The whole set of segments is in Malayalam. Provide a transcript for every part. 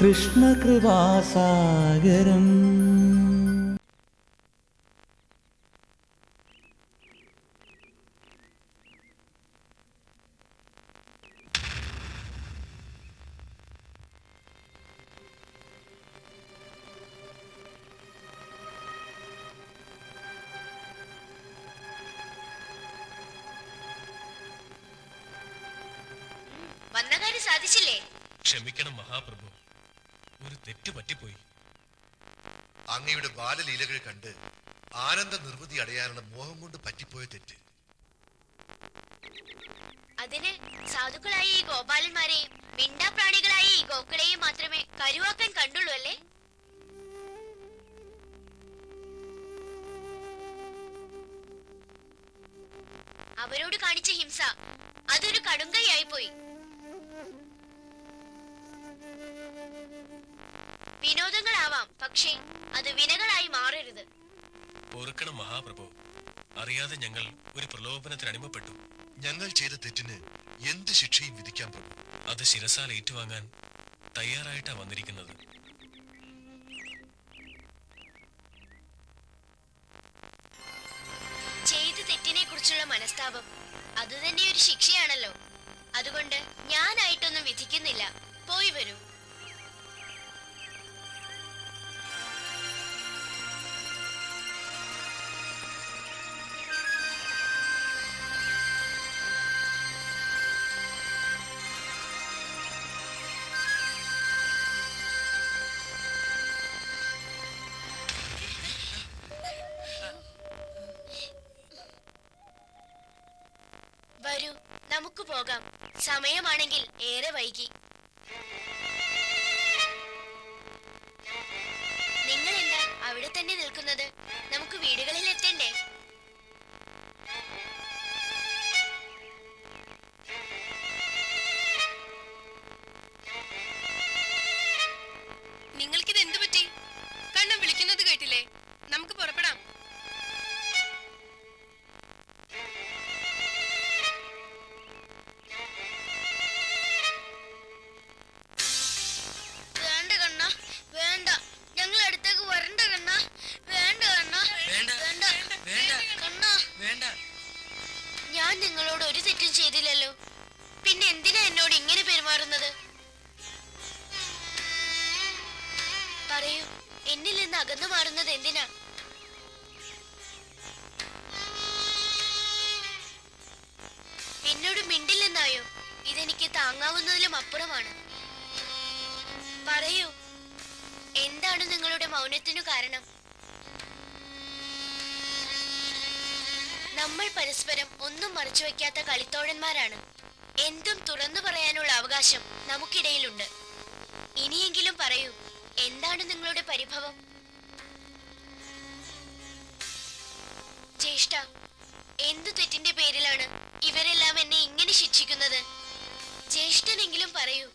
കൃഷ്ണകൃപാസാഗരം വന്ന കാര്യം സാധിച്ചില്ലേ? ക്ഷമിക്കണം മഹാപ്രഭു. ഒരു തെറ്റ് പറ്റിപ്പോയി അങ്ങയുടെ ബാലലീലകൾ കണ്ട് ആനന്ദ നിർവൃതി അടയാനുള്ള മോഹം കൊണ്ട് പറ്റിപ്പോയ തെറ്റ്. അതിന് സാധുക്കളായ ഈ ഗോപാലന്മാരെയും മിണ്ടാപ്രാണികളായ ഈ ഗോക്കളെയും മാത്രമേ കരുവാക്കാൻ കണ്ടുള്ളൂ അല്ലേ? അവരോട് കാണിച്ച ഹിംസ അതൊരു കടുങ്കൈയായി പോയി. വിനോദങ്ങളാവാം. പക്ഷേ അത് വിനകളായി മാറരുത്. ഓർക്കണം മഹാപ്രഭു. അറിയാതെ ഞങ്ങൾ ഒരു പ്രലോഭനത്തിന് അടിമപ്പെട്ടു. ഞങ്ങൾ ചെയ്ത തെറ്റിന് എന്ത് ശിക്ഷയും വിധിക്കാൻ പ്രഭു. അത് ശിരസാൽ ഏറ്റുവാങ്ങാൻ തയ്യാറായിട്ടാ വന്നിരിക്കുന്നത്. ചെയ്ത തെറ്റിനെ കുറിച്ചുള്ള മനസ്താപം അത് തന്നെ ഒരു ശിക്ഷയാണല്ലോ. അതുകൊണ്ട് ഞാനായിട്ടൊന്നും വിധിക്കുന്നില്ല. പോയി വരൂ. നമുക്ക് പോകാം. സമയമാണെങ്കിൽ ഏറെ വൈകി. എന്നോട് ഇങ്ങനെ പെരുമാറുന്നത്? പറയൂ എന്നിൽ നിന്ന് അകന്നു മാറുന്നത് എന്തിനാ? എന്നോട് മിണ്ടില്ലെന്നായോ? ഇതെനിക്ക് താങ്ങാവുന്നതിലും അപ്പുറമാണ്. പറയൂ എന്താണ് നിങ്ങളുടെ മൗനത്തിനു കാരണം? നമ്മൾ പരസ്പരം ഒന്നും മറച്ചു വെക്കാത്ത കളിത്തോഴന്മാരാണ് എന്തും തുറന്നു പറയാനുള്ള അവകാശം നമുക്കിടയിലുണ്ട്. ഇനിയെങ്കിലും പറയൂ എന്താണ് നിങ്ങളുടെ പരിഭവം? ജ്യേഷ്ഠ എന്തു തെറ്റിന്റെ പേരിലാണ് ഇവരെല്ലാം എന്നെ ഇങ്ങനെ ശിക്ഷിക്കുന്നത്? ജ്യേഷ്ഠനെങ്കിലും പറയൂ.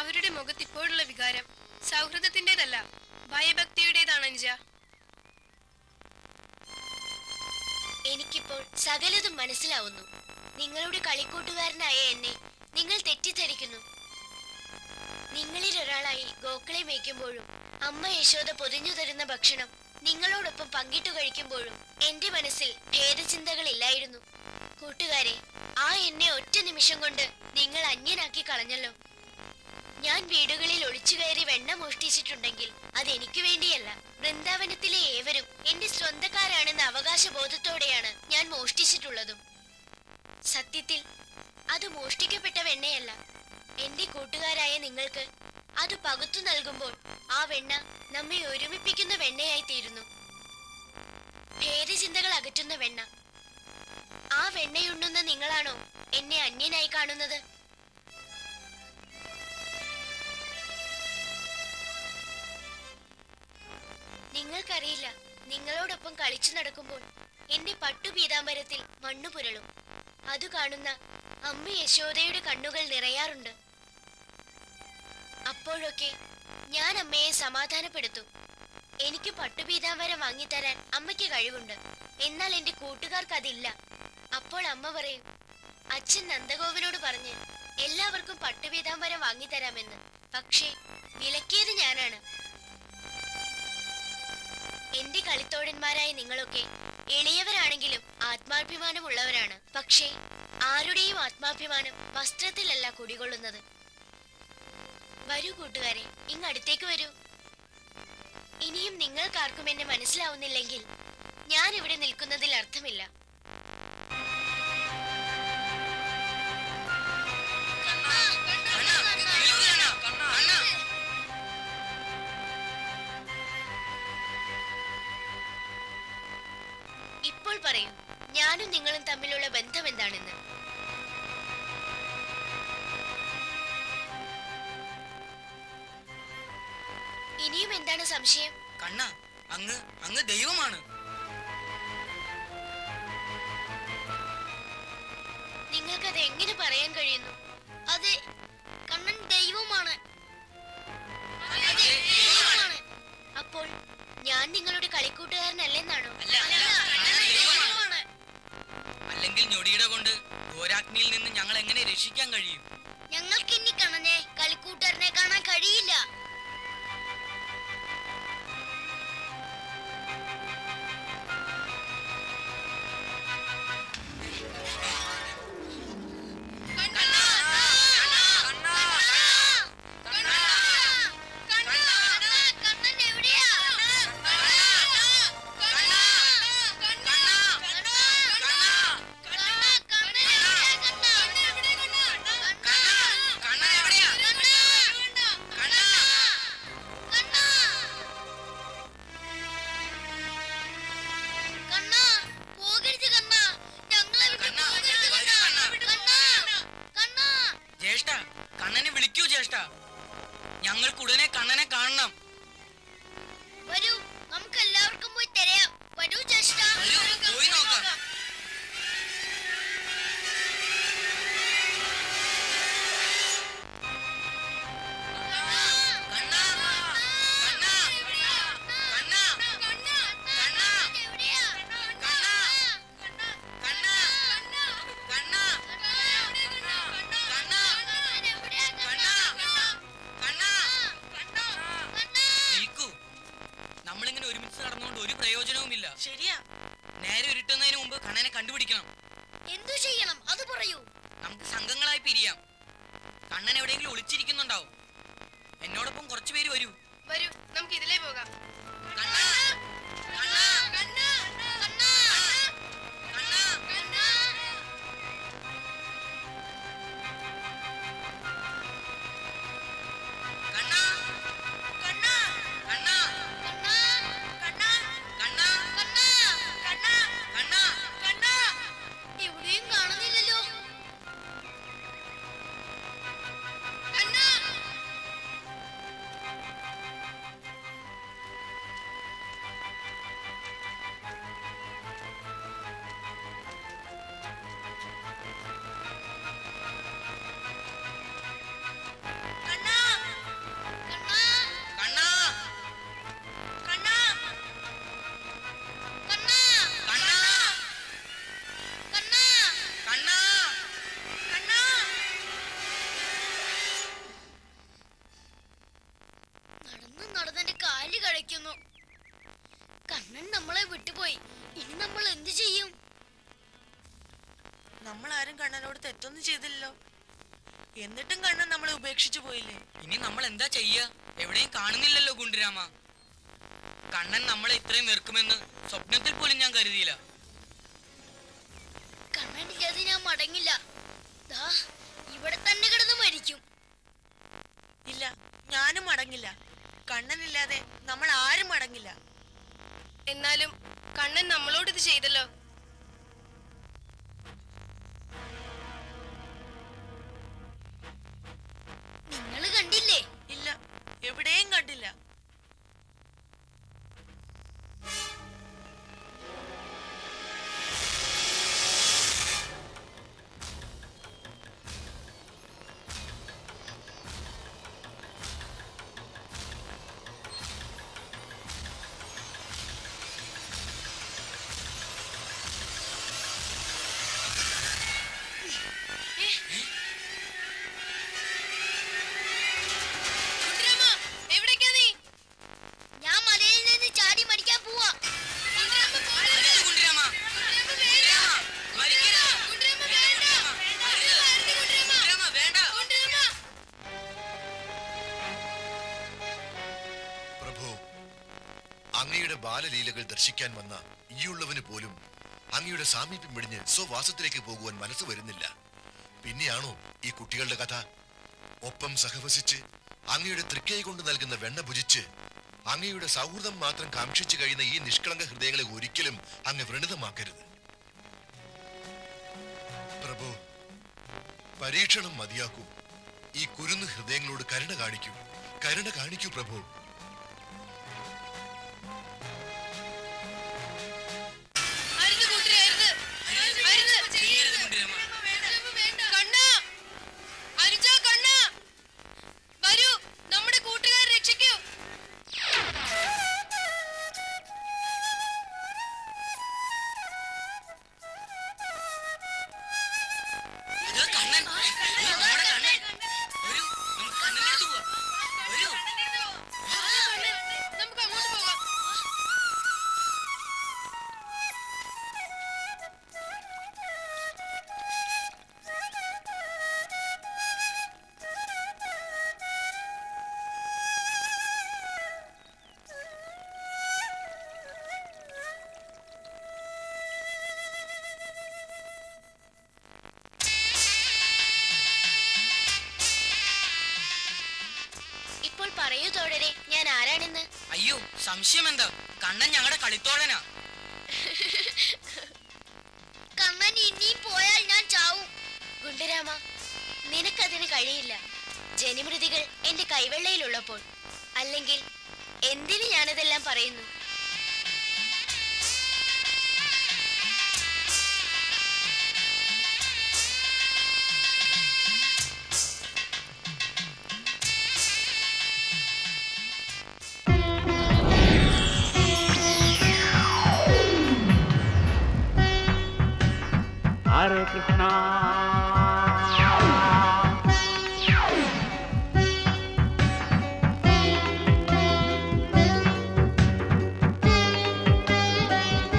അവരുടെ മുഖത്ത് ഇപ്പോഴുള്ള വികാരം സൗഹൃദത്തിന്റേതല്ല ഭയഭക്തിയുടേതാണ് അനുജ എനിക്കിപ്പോൾ സകലതും മനസ്സിലാവുന്നു. നിങ്ങളുടെ കളിക്കൂട്ടുകാരനായ എന്നെ നിങ്ങൾ തെറ്റിദ്ധരിക്കുന്നു. നിങ്ങളിൽ ഒരാളായി ഗോക്കളെ മേയ്ക്കുമ്പോഴും അമ്മ യശോദ പൊതിഞ്ഞു തരുന്ന ഭക്ഷണം നിങ്ങളോടൊപ്പം പങ്കിട്ടു കഴിക്കുമ്പോഴും എന്റെ മനസ്സിൽ ഭേദചിന്തകളില്ലായിരുന്നു. കൂട്ടുകാരെ ആ എന്നെ ഒറ്റ നിമിഷം കൊണ്ട് നിങ്ങൾ അന്യനാക്കി കളഞ്ഞല്ലോ. ഞാൻ വീടുകളിൽ ഒളിച്ചു കയറി വെണ്ണ മോഷ്ടിച്ചിട്ടുണ്ടെങ്കിൽ അത് എനിക്ക് വേണ്ടിയല്ല. വൃന്ദാവനത്തിലെ ഏവരും എന്റെ സ്വന്തക്കാരാണെന്ന അവകാശ ബോധത്തോടെയാണ് ഞാൻ മോഷ്ടിച്ചിട്ടുള്ളതും. സത്യത്തിൽ അത് മോഷ്ടിക്കപ്പെട്ട വെണ്ണയല്ല. എന്റെ കൂട്ടുകാരായ നിങ്ങൾക്ക് അത് പകുത്തു നൽകുമ്പോൾ ആ വെണ്ണ നമ്മെ ഒരുമിപ്പിക്കുന്ന വെണ്ണയായി തീരുന്നു. ഭേദചിന്തകൾ അകറ്റുന്ന വെണ്ണ. ആ വെണ്ണയുണ്ണുന്ന നിങ്ങളാണോ എന്നെ അന്യനായി കാണുന്നത്? നിങ്ങൾക്കറിയില്ല. നിങ്ങളോടൊപ്പം കളിച്ചു നടക്കുമ്പോൾ എന്റെ പട്ടു പീതാംബരത്തിൽ മണ്ണു പുരളും. അത് കാണുന്ന അമ്മ യശോദയുടെ കണ്ണുകൾ നിറയാറുണ്ട്. അപ്പോഴൊക്കെ ഞാൻ അമ്മയെ സമാധാനപ്പെടുത്തും. എനിക്ക് പട്ടുപീതാംബരം വാങ്ങിത്തരാൻ അമ്മയ്ക്ക് കഴിവുണ്ട്. എന്നാൽ എന്റെ കൂട്ടുകാർക്ക് അതില്ല. അപ്പോൾ അമ്മ പറയും അച്ഛൻ നന്ദഗോവിനോട് പറഞ്ഞ് എല്ലാവർക്കും പട്ടുപീതാംബരം വാങ്ങിത്തരാമെന്ന്. പക്ഷേ വിലക്കിയത് ഞാനാണ്? എന്റെ കളിത്തോടന്മാരായ നിങ്ങളൊക്കെ എളിയവരാണെങ്കിലും ആത്മാഭിമാനമുള്ളവരാണ്. പക്ഷേ ആരുടെയും ആത്മാഭിമാനം വസ്ത്രത്തിലല്ല കുടികൊള്ളുന്നത്. വരൂ കൂട്ടുകാരെ ഇങ്ങടുത്തേക്ക് വരൂ. ഇനിയും നിങ്ങൾക്കാർക്കും എന്നെ മനസ്സിലാവുന്നില്ലെങ്കിൽ ഞാൻ ഇവിടെ നിൽക്കുന്നതിൽ അർത്ഥമില്ല. പറയൂ. ഞാനും നിങ്ങളും തമ്മിലുള്ള ബന്ധം എന്താണെന്ന്? ഇനിയും എന്താണ് സംശയം? കണ്ണ അങ്ങ് അങ്ങ് ദൈവമാണ്. നിങ്ങൾക്കത് എങ്ങനെ പറയാൻ കഴിയുന്നു? അതെ കണ്ണൻ ദൈവമാണ്. അപ്പോൾ ഞാൻ നിങ്ങളുടെ കളിക്കൂട്ടുകാരനല്ലെന്നാണോ അല്ല, അല്ല, കണ്ണൻ ദൈവമാണ്. അല്ലെങ്കിൽ ഞൊടിയുടെ കൊണ്ട് ഘോരാഗ്നിയിൽ നിന്ന് ഞങ്ങൾ എങ്ങനെ രക്ഷിക്കാൻ കഴിയും? ഞങ്ങൾക്ക് ഇനി കണനെ കളിക്കൂട്ടറിനെ കാണാൻ കഴിയില്ല. ജ്യേഷ്ഠ ഞങ്ങൾക്ക് ഉടനെ കണ്ണനെ കാണണം. കണ്ണനെ കണ്ടുപിടിക്കണം. എന്തു ചെയ്യണം? അത് പറയൂ. നമുക്ക് സംഘങ്ങളായി പിരിയാം. കണ്ണൻ എവിടെയെങ്കിലും ഒളിച്ചിരിക്കുന്നുണ്ടാവും. എന്നോടൊപ്പം കുറച്ചു പേര് വരൂ. വരൂ നമുക്ക് ഇതിലേ പോകാം. കണ്ണാ, കണ്ണാ, നമ്മൾ ആരും കണ്ണനോട് തെറ്റൊന്നും ചെയ്തില്ലല്ലോ. എന്നിട്ടും കണ്ണൻ നമ്മളെ ഉപേക്ഷിച്ചു പോയില്ലേ? ഇനി നമ്മൾ എന്താ ചെയ്യ? എവിടെയും കാണുന്നില്ലല്ലോ ഗുണ്ടിരാമ. കണ്ണൻ നമ്മളെ ഇത്രയും വെറുക്കുമെന്ന് സ്വപ്നത്തിൽ പോലും ഞാൻ കരുതിയില്ല. കണ്ണനില്ലാതെ ഞാൻ മടങ്ങില്ല. ദാ ഇവിടെ തന്നെ കിടന്ന് മരിക്കും. ഇല്ല ഞാനും മടങ്ങില്ല. കണ്ണനില്ലാതെ നമ്മൾ ആരും മടങ്ങില്ല. എന്നാലും കണ്ണൻ നമ്മളോട് ഇത് ചെയ്തല്ലോ. എവിടെയും കണ്ടില്ല. അങ്ങയുടെ ബാലലീലകൾ ദർശിക്കാൻ വന്ന ഈയുള്ളവന് പോലും അങ്ങയുടെ സാമീപ്യം വെടിഞ്ഞ് സ്വവാസത്തിലേക്ക് പോകുവാൻ മനസ്സ് വരുന്നില്ല. പിന്നെയാണോ ഈ കുട്ടികളുടെ കഥ? ഒപ്പം സഹവസിച്ച് അങ്ങയുടെ തൃക്കൈ കൊണ്ട് നൽകുന്ന വെണ്ണ ഭുജിച്ച് അങ്ങയുടെ സൗഹൃദം മാത്രം കാക്ഷിച്ചു കഴിയുന്ന ഈ നിഷ്കളങ്ക ഹൃദയങ്ങളെ ഒരിക്കലും അങ്ങ് വ്രണിതമാക്കരുത്. പ്രഭു പരീക്ഷണം മതിയാക്കൂ. ഈ കുരുന്ന് ഹൃദയങ്ങളോട് കരുണ കാണിക്കൂ. കരുണ കാണിക്കൂ പ്രഭു. സംശയം എന്താ കണ്ണൻ ഞങ്ങളുടെ കളിത്തോഴനാ. കണ്ണൻ ഇനിയും പോയാൽ ഞാൻ ചാവും. ഗുണ്ടരാമ നിനക്കതിന് കഴിയില്ല. ജനിമൃതികൾ എന്റെ കൈവെള്ളയിലുള്ളപ്പോൾ. അല്ലെങ്കിൽ എന്തിന് ഞാനതെല്ലാം പറയുന്നു? ഹരേ കൃഷ്ണ.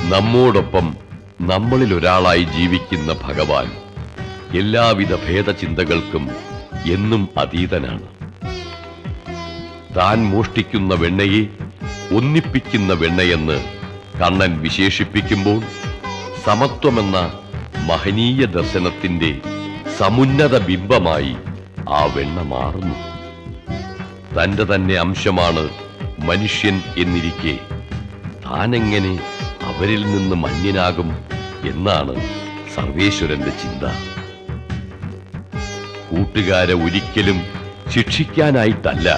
നമ്മോടൊപ്പം നമ്മളിൽ ഒരാളായി ജീവിക്കുന്ന ഭഗവാൻ എല്ലാവിധ ഭേദചിന്തകൾക്കും എന്നും അതീതനാണ്. താൻ മോഷ്ടിക്കുന്ന വെണ്ണയെ ഒന്നിപ്പിക്കുന്ന വെണ്ണയെന്ന് കണ്ണൻ വിശേഷിപ്പിക്കുമ്പോൾ സമത്വമെന്ന മഹനീയ ദർശനത്തിന്റെ സമുന്നത ബിംബമായി ആ വെണ്ണ മാറുന്നു. തന്റെ തന്നെ അംശമാണ് മനുഷ്യൻ എന്നിരിക്കെ താനെങ്ങനെ അവരിൽ നിന്ന് മന്യനാകും എന്നാണ് സർവേശ്വരന്റെ ചിന്ത. കൂട്ടുകാരെ ഒരിക്കലും ശിക്ഷിക്കാനായിട്ടല്ല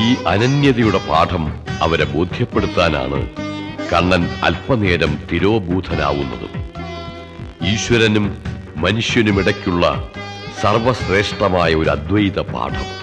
ഈ അനന്യതയുടെ പാഠം അവരെ ബോധ്യപ്പെടുത്താനാണ് കണ്ണൻ അല്പനേരം തിരോഭൂതനാവുന്നതും ഈശ്വരനും മനുഷ്യനുമിടയ്ക്കുള്ള സർവശ്രേഷ്ഠമായ ഒരു അദ്വൈത പാഠം.